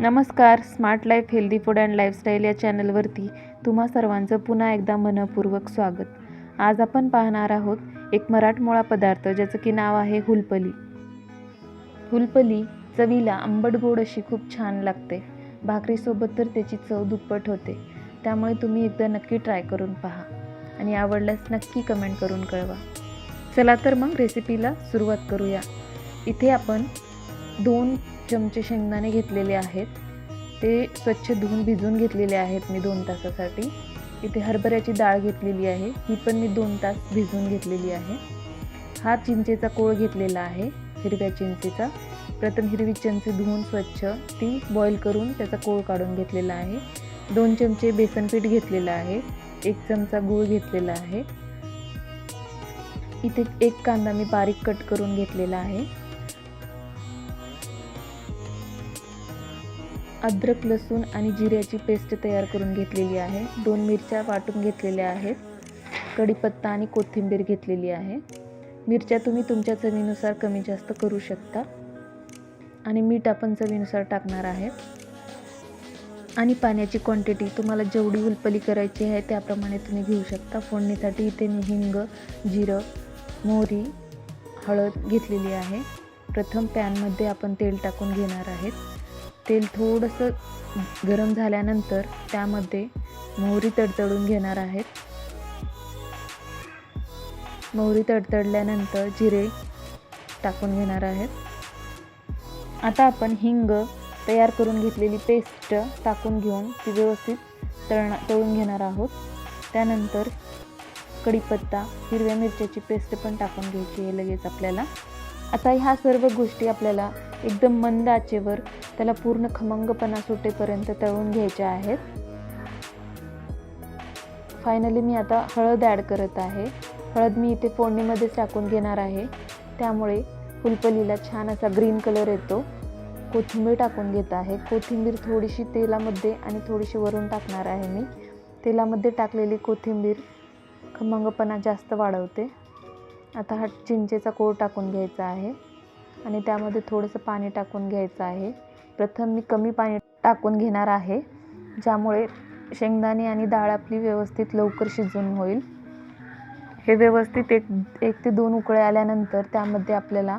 नमस्कार smart life healthy food and lifestyle या चॅनलवरती तुम्हा सर्वांचं पुन्हा एकदा मनपूर्वक स्वागत. आज आपण पाहणार आहोत एक मराठमोळा पदार्थ ज्याचं की नाव आहे हुलपली. हुलपली चवीला आंबट गोड अशी खूप छान लागते. भाकरीसोबत तर त्याची चव दुप्पट होते. त्यामुळे तुम्ही एकदा नक्की ट्राय करून पहा. आणि आवडल्यास नक्की कमेंट करून कळवा. चला तर मग रेसिपीला सुरुवात करूया. इथे आपण दोन चमचे शेंगदाणे घेतलेले आहेत. ते स्वच्छ धुवून भिजवून घेतलेले आहेत मी दोन तासासाठी. इथे हरभऱ्याची डाळ घेतलेली आहे. ही पण मी दोन तास भिजवून घेतलेली आहे. हा चिंचेचा कोळ घेतलेला आहे हिरव्या चिंचेचा. प्रथम हिरवी चिंच धुवून स्वच्छ ती बॉईल करून त्याचा कोळ काढून घेतलेला आहे. दोन चमचे बेसन पीठ घेतलेलं आहे. एक चमचा गूळ घेतलेला आहे. इथे एक कांदा मी बारीक कट करून घेतलेला आहे. अद्रक लसूण आणि जिऱ्याची पेस्ट तयार करून घेतलेली आहे. दोन मिरच्या वाटून घेतलेल्या आहेत. कढीपत्ता आणि कोथिंबीर घेतलेली आहे. मिरच्या तुम्ही तुमच्या चवीनुसार कमी जास्त करू शकता. आणि मीठ आपण चवीनुसार टाकणार आहे. आणि पाण्याची क्वांटिटी तुम्हाला जेवढी हुलपली करायची आहे त्याप्रमाणे तुम्ही घेऊ शकता. फोडणीसाठी इथे मी हिंग जिरं मोहरी हळद घेतलेली आहे. प्रथम पॅनमध्ये आपण तेल टाकून घेणार आहेत. तेल थोडंसं गरम झाल्यानंतर त्यामध्ये मोहरी तडतडून घेणार आहेत. मोहरी तडतडल्यानंतर जिरे टाकून घेणार आहेत. आता आपण हिंग तयार करून घेतलेली पेस्ट टाकून घेऊन ती व्यवस्थित तळणा तळून घेणार आहोत. त्यानंतर कढीपत्ता हिरव्या मिरच्याची पेस्ट पण टाकून घ्यायची आहे लगेच आपल्याला. आता ह्या सर्व गोष्टी आपल्याला एकदम मंद आचेवर त्याला पूर्ण खमंगपणा सुटेपर्यंत तळून घ्यायच्या आहेत. फायनली मी आता हळद ॲड करत आहे. हळद मी इथे फोडणीमध्येच टाकून घेणार आहे. त्यामुळे फुलपलीला छान असा ग्रीन कलर येतो. कोथिंबीर टाकून घेत आहे. कोथिंबीर थोडीशी तेलामध्ये आणि थोडीशी वरून टाकणार आहे मी. तेलामध्ये टाकलेली कोथिंबीर खमंगपणा जास्त वाढवते. आता हा चिंचेचा कोळ टाकून घ्यायचा आहे आणि त्यामध्ये थोडंसं पाणी टाकून घ्यायचं आहे. प्रथम मी कमी पाणी टाकून घेणार आहे ज्यामुळे शेंगदाणे आणि डाळ आपली व्यवस्थित लवकर शिजून होईल. हे व्यवस्थित एक एक ते दोन उकळे आल्यानंतर त्यामध्ये आपल्याला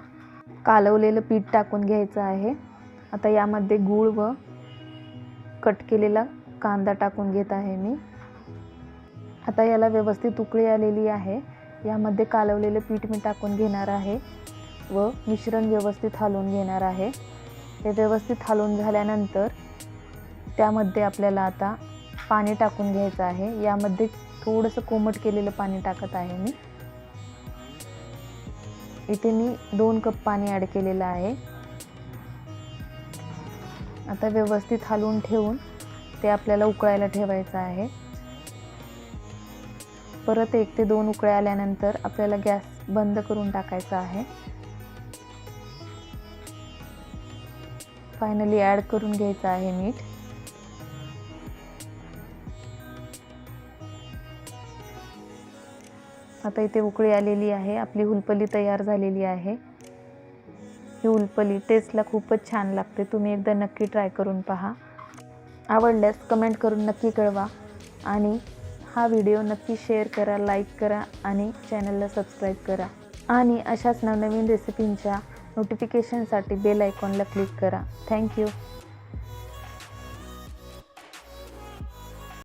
कालवलेलं पीठ टाकून घ्यायचं आहे. आता यामध्ये गूळ व कट केलेला कांदा टाकून घेत आहे मी. आता याला व्यवस्थित उकळी आलेली आहे. यामध्ये कालवलेलं पीठ मी टाकून घेणार आहे व मिश्रण व्यवस्थित हलवून घेणार आहे. ते व्यवस्थित हलवून झाल्यानंतर त्यामध्ये आपल्याला आता पाणी टाकून घ्यायचं आहे. यामध्ये थोडंसं कोमट केलेलं पाणी टाकत आहे मी. इथे मी दोन कप पाणी ॲड केलेलं आहे. आता व्यवस्थित हलवून ठेवून ते आपल्याला उकळायला ठेवायचं आहे. परत एक ते दोन उकळे आल्यानंतर आपल्याला गॅस बंद करून टाकायचा आहे. फायनली ॲड करून घ्यायचं आहे मीठ. आता इथे उकळी आलेली आहे. आपली हुलपली तयार झालेली आहे. ही हुलपली टेस्टला खूपच छान लागते. तुम्ही एकदा नक्की ट्राय करून पहा. आवडल्यास कमेंट करून नक्की कळवा. आणि हा व्हिडिओ नक्की शेअर करा लाईक करा आणि चॅनलला सबस्क्राईब करा. आणि अशाच नवनवीन रेसिपींच्या नोटिफिकेशनसाठी बेल आयकॉनला क्लिक करा. Thank you